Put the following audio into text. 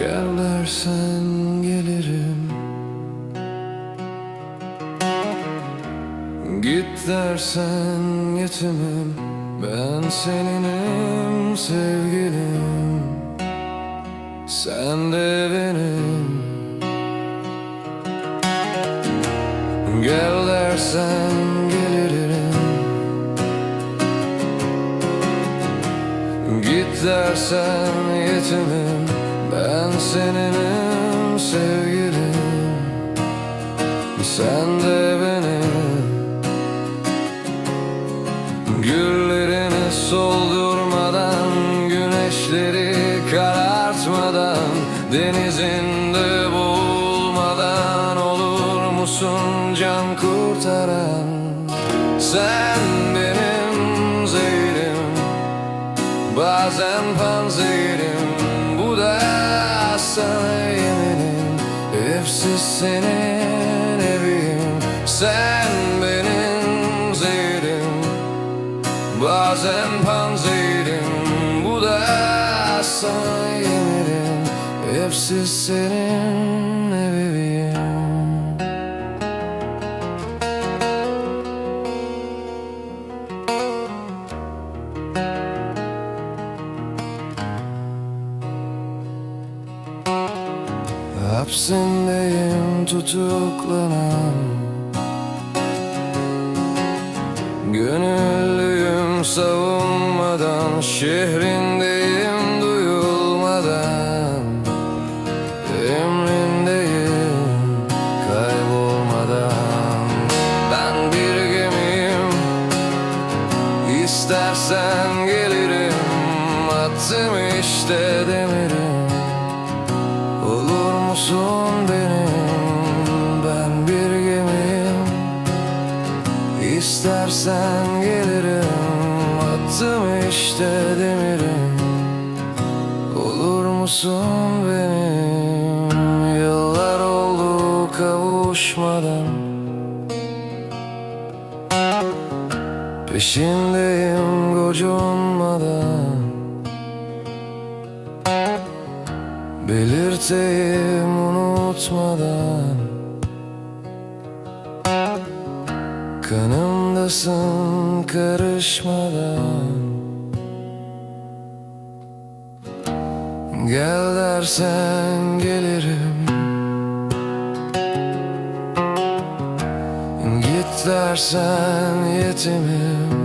dersen gelirim. Git dersen yetimim Ben seninim sevgilim. Sen de benim. Gel dersen gelirim Git dersen yetimim Ben seninim sevgilim. Sen de benim Güllerini soldurmadan Güneşleri karartmadan Denizinde boğulmadan Olur musun can kurtaran? Sen Hepsi senin evim Sen benim zehrim Bazen panzehirim. Bu da sana yeminim Hepsi senin Hapsindeyim tutuklanan. Gönüllüyüm savunmadan Şehrindeyim duyulmadan. Emrindeyim kaybolmadan. Ben bir gemiyim İstersen gelirim. Attım işte demirim İstersen gelirim Attım işte demirim. Olur musun benim Yıllar oldu kavuşmadan. Peşindeyim gocunmadan. Belirteyim unutmadan Kanımdasın karışmadan. Gel dersen gelirim. Git dersen yetimim